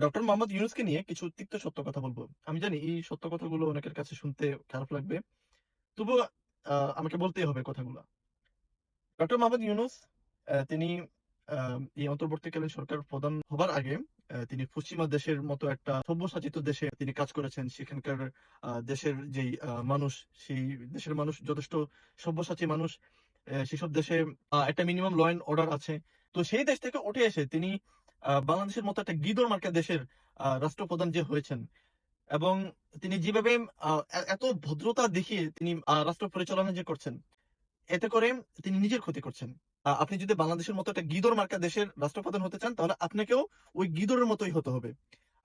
Doctor Mohammad ইউনুসকে নিয়ে কিছু তিক্ত সত্য কথা বলব। আমি জানি এই সত্য কথাগুলো অনেকের কাছে শুনতে খারাপ লাগবে। আহ, আমাকে বলতেই হবে কথাগুলো। ডক্টর মোহাম্মদ ইউনুস তিনি এই অন্তর্বর্তীকালীন সরকার প্রধান হবার আগে তিনি পশ্চিমা দেশের মতো একটা সভ্যসাচিত দেশে তিনি কাজ করেছেন। সেখানকার দেশের যেই মানুষ সেই দেশের মানুষ যথেষ্ট সভ্যসাচী মানুষ সেসব দেশে একটা মিনিমাম ল অ্যান্ড অর্ডার আছে। তো সেই দেশ থেকে উঠে এসে তিনি বাংলাদেশের মতো একটা গিদর মার্কা দেশের রাষ্ট্রপ্রধান যে হয়েছেন। এবং তিনি যেভাবে এত ভদ্রতা দেখিয়ে তিনি রাষ্ট্র পরিচালনা যে করছেন, এতে করে তিনি নিজের ক্ষতি করছেন। আপনি যদি বাংলাদেশের মতো একটা গিদর মার্কা দেশের রাষ্ট্রপ্রধান হতে চান, তাহলে আপনাকেও ওই গিদরের মতোই হতে হবে।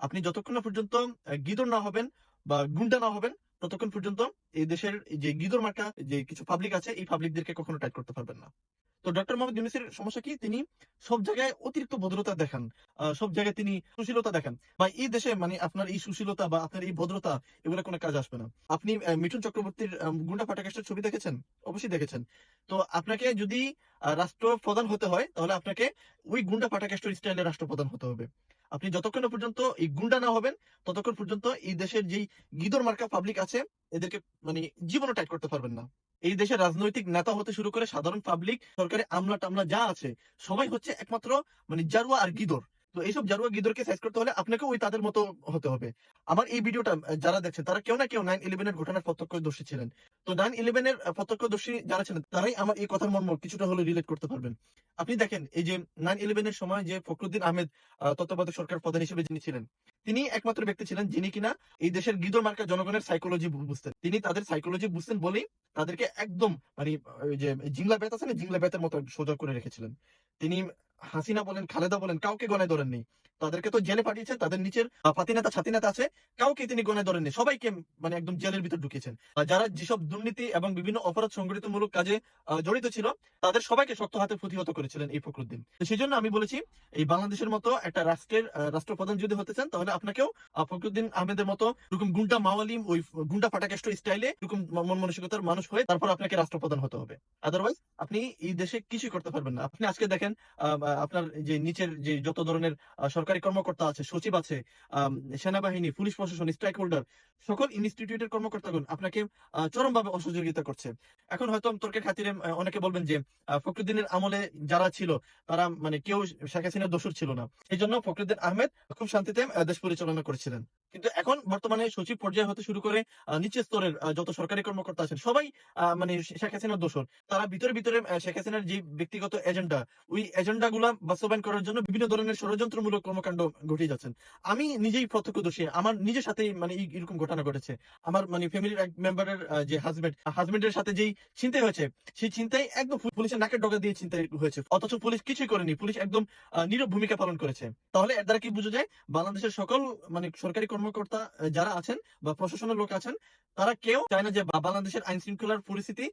আপনি যতক্ষণ পর্যন্ত গিদর না হবেন বা গুন্ডা না হবেন, ততক্ষণ পর্যন্ত এই দেশের যে গিদর মার্কা, যে কিছু পাবলিক আছে, এই পাবলিকদেরকে কখনো টাইট করতে পারবেন না। তো ডক্টর মোহাম্মদ ইউনুসের সমস্যা কি? তিনি সব জায়গায় অতিরিক্ত ভদ্রতা দেখান। সব জায়গায় তিনি সুশীলতা দেখান। বা এই দেশে মানে আপনার এই সুশীলতা বা আপনার এই ভদ্রতা এগুলো কোনো কাজ আসবে না। আপনি মিঠুন চক্রবর্তীর গুন্ডা ফাটাকাস্টের ছবি দেখেছেন? অবশ্যই দেখেছেন। তো আপনাকে যদি আহ, রাষ্ট্রপ্রধান হতে হয় তাহলে আপনাকে ওই গুন্ডা ফাটাকাস্টের স্টাইলে রাষ্ট্রপ্রধান হতে হবে। আপনি যতক্ষণ পর্যন্ত এই গুন্ডা না হবেন ততক্ষণ পর্যন্ত এই দেশের যেই গিদর মার্কা পাবলিক আছে এদেরকে মানে জীবনও টাইট করতে পারবেন না। এই দেশের রাজনৈতিক নেতা হতে শুরু করে সাধারণ পাবলিক সরকারি আমলা টামলা যা আছে, সবাই হচ্ছে একমাত্র মানে জারুয়া আর গিদর। তো এইসব জারুয়া গিদরকে সাইজ করতে হলে আপনাকে ওই তাদের মতো হতে হবে। আমার এই ভিডিওটা যারা দেখছেন তারা কেউ না কেউ নাইন ইলেভেনের ঘটনার প্রত্যক্ষদর্শী ছিলেন। তো নাইন ইলেভেনের প্রত্যক্ষদর্শী যারা ছিলেন, তারাই আমার এই কথার মর্ম কিছুটা হলে রিলেট করতে পারবেন। আপনি দেখেন, এই যে নাইন ইলেভেনের সময় যে ফখরুদ্দিন আহমেদ তত্ত্বাবধায়ক সরকার প্রধান হিসেবে যিনি ছিলেন, তিনি একমাত্র ব্যক্তি ছিলেন যিনি কিনা এই দেশের গিদর মার্কা জনগণের সাইকোলজি বুঝতেন। তিনি তাদের সাইকোলজি বুঝতেন বলেই তাদেরকে একদম মানে যে জিংলা বেত আছে না, জিংলা বেতের মতো সোজা করে রেখেছিলেন। তিনি হাসিনা বলেন খালেদা বলেন কাউকে গণায় ধরেননি। তাদেরকে তো জেলে পাঠিয়েছেন তাদের নিচের আহ, ফাতি নেতা ছাতি নেতা আছে কাউকে তিনি গণায় ধরেননি। সবাইকে মানে একদম জেলের ভিতর ঢুকিয়েছেন যারা যেসব দুর্নীতি এবং বিভিন্ন অপরাধ সংগঠিতমূলক কাজে জড়িত ছিল তাদের সবাইকে শক্ত হাতে প্রতিহত করেছিলেন এই ফখরুদ্দিন। সেই জন্য আমি বলেছি এই বাংলাদেশের মতো একটা রাষ্ট্রের রাষ্ট্রপ্রধান যদি হতে চান তাহলে আপনাকেও আহ, ফখরুদ্দিন আহমেদের মতো এরকম গুন্ডা মাওয়ালিম ওই গুন্ডা ফাটাকেষ্ট স্টাইলে এরকম মন মানসিকতার মানুষ হয়ে তারপর আপনাকে রাষ্ট্রপ্রধান হতে হবে। আদারওয়াইজ আপনি এই দেশে কিছুই করতে পারবেন না। আপনি আজকে দেখেন আপনার যে নিচের যে যত ধরনের সরকারি কর্মকর্তা আছে সচিব আছে সেনাবাহিনী পুলিশ প্রশাসন স্ট্রাইক হোল্ডার সকল ইনস্টিটিউটের কর্মকর্তাগণ আপনাকে চরমভাবে অসহযোগিতা করছে। এখন হয়তো তর্কের খাতিরে অনেকে বলবেন যে আহ, ফখরুদ্দিনের আমলে যারা ছিল তারা মানে কেউ শেখ হাসিনার দোষর ছিল না। এই জন্য ফখরুদ্দিন আহমেদ খুব শান্তিতে দেশ পরিচালনা করেছিলেন। কিন্তু এখন বর্তমানে সচিব পর্যায়ে হতে শুরু করে নিচের স্তরের যত সরকারি কর্মকর্তা আছেন সবাই মানে শেখ হাসিনার দোষর। তারা ভিতরে ভিতরে শেখ হাসিনার যে ব্যক্তিগত এজেন্ডা ওই এজেন্ডা গুলা বাস্তবায়ন করার জন্য বিভিন্ন ধরনের ষড়যন্ত্রমূলক কর্মকাণ্ড ঘটিয়ে যাচ্ছেন। আমি নিজেই প্রত্যক্ষদর্শী, আমার নিজের সাথেই মানে এরকম ঘটনা ঘটেছে। আমার মানে ফ্যামিলির এক মেম্বারের যে হাজবেন্ড হাজবেন্ডের সাথে যেই চিন্তাই হয়েছে, সেই চিন্তাই একদম পুলিশের নাকের ডগা দিয়ে চিন্তাই হয়েছে। অথচ পুলিশ কিছুই করেনি। পুলিশ একদম নীরব ভূমিকা পালন করেছে। তাহলে এর দ্বারা কি বোঝা যায়, বাংলাদেশের সকল মানে সরকারি কর্মকর্তা যারা আছেন বা প্রশাসনের লোক আছেন, তারা কেউ চায় না যে বাংলাদেশের আইন শৃঙ্খলার পরিস্থিতি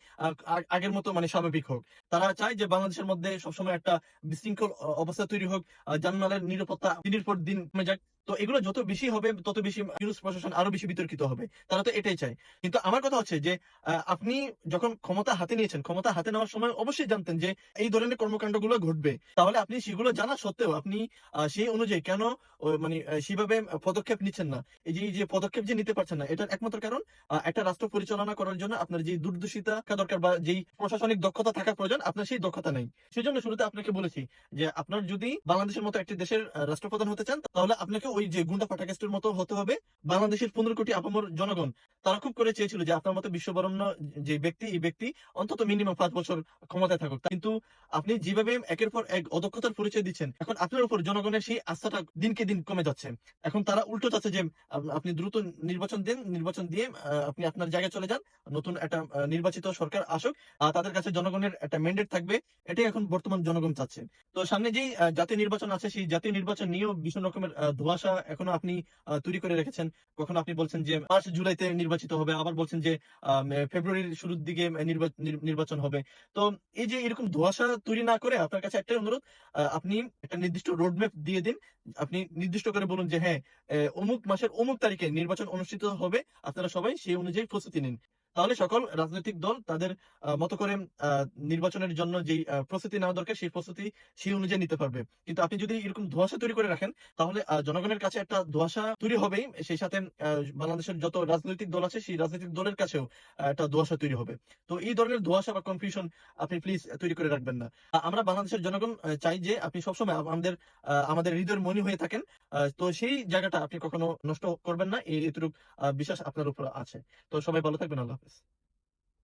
আগের মতো মানে স্বাভাবিক হোক। তারা চায় যে বাংলাদেশের মধ্যে সবসময় একটা বিশৃঙ্খল অবস্থা তৈরি হোক জানমালের নিরাপত্তা দিনের পর দিন কমে যাক। তো এগুলো যত বেশি হবে, তত বেশি নিউজ প্রশাসন আরও বেশি বিতর্কিত হবে। তারা তো এটাই চায়। কিন্তু আমার কথা হচ্ছে যে আপনি যখন ক্ষমতা হাতে নিয়েছেন, ক্ষমতা হাতে নেওয়ার সময় অবশ্যই জানতেন যে, এই ধরনের কর্মকাণ্ডগুলো ঘটবে। তাহলে আপনি সেগুলো জানা সত্ত্বেও আপনি সেই অনুযায়ী কেন মানে সেভাবে পদক্ষেপ নিচ্ছেন না? এই যে পদক্ষেপ যে নিতে পারছেন না, এটার একমাত্র কারণ একটা রাষ্ট্র পরিচালনা করার জন্য আপনার যে দূরদর্শিতা দরকার বা যেই প্রশাসনিক দক্ষতা থাকা প্রয়োজন, আপনার সেই দক্ষতা নেই। সেজন্য শুরুতে আপনাকে বলেছি যে, আপনার যদি বাংলাদেশের মতো একটি দেশের রাষ্ট্রপ্রধান হতে চান, তাহলে আপনাকে ওই যে গুন্ডা ফাটাকেস্টের মতো হতে হবে। বাংলাদেশের পনেরো কোটি আপামর জনগণ তারা খুব করে চেয়েছিল যে আপনার মতো বিশ্ববরণ্য যে ব্যক্তি এই ব্যক্তি অন্তত মিনিমাম পাঁচ বছর ক্ষমতায় থাকুক। কিন্তু আপনি যেভাবে একের পর এক অদক্ষতার পরিচয় দিচ্ছেন এখন আপনার উপর জনগণের সেই আস্থাটা দিনকে দিন কমে যাচ্ছে। এখন তারা উল্টো চাচ্ছে যে আপনি দ্রুত নির্বাচন দিন নির্বাচন দিয়ে আপনি আপনার জায়গায় চলে যান নতুন একটা নির্বাচিত সরকার আসুক তাদের কাছে জনগণের একটা ম্যান্ডেট থাকবে এটাই এখন বর্তমান জনগণ চাচ্ছে। তো সামনে যেই জাতীয় নির্বাচন আছে সেই জাতীয় নির্বাচন নিয়েও ভীষণ রকমের আহ, ধোঁয়াশা এখনও আপনি তৈরি করে রেখেছেন। কখনো আপনি বলছেন যে পাঁচ জুলাইতে নির্বাচিত হবে, আবার বলছেন যে ফেব্রুয়ারির শুরুর দিকে নির্বাচন হবে। তো এই যে এরকম ধোঁয়াশা তৈরি না করে আপনার কাছে একটাই অনুরোধ আপনি একটা নির্দিষ্ট রোডম্যাপ দিয়ে দিন। আপনি নির্দিষ্ট করে বলুন যে হ্যাঁ অমুক মাসের অমুক তারিখে নির্বাচন অনুষ্ঠিত হবে। আপনারা সবাই সেই অনুযায়ী প্রস্তুতি নিন। তাহলে সকল রাজনৈতিক দল তাদের মতো করে নির্বাচনের জন্য যে প্রস্তুতি নেওয়া দরকার, সেই প্রস্তুতি সেই অনুযায়ী নিতে পারবে। কিন্তু আপনি যদি এরকম ধোঁয়াশা তৈরি করে রাখেন, তাহলে জনগণের কাছে একটা ধোঁয়াশা তৈরি হবেই। সেই সাথে বাংলাদেশের যত রাজনৈতিক দল আছে, সেই রাজনৈতিক দলের কাছেও একটা ধোঁয়াশা তৈরি হবে। তো এই ধরনের ধোঁয়াশা বা কনফিউশন আপনি প্লিজ তৈরি করে রাখবেন না। আমরা বাংলাদেশের জনগণ চাই যে আপনি সবসময় আমাদের আমাদের হৃদয়ের মনি হয়ে থাকেন। তো সেই জায়গাটা আপনি কখনো নষ্ট করবেন না। এই এতটুকু বিশ্বাস আপনার উপর আছে। তো সবাই ভালো থাকবেন, আল্লাহ office.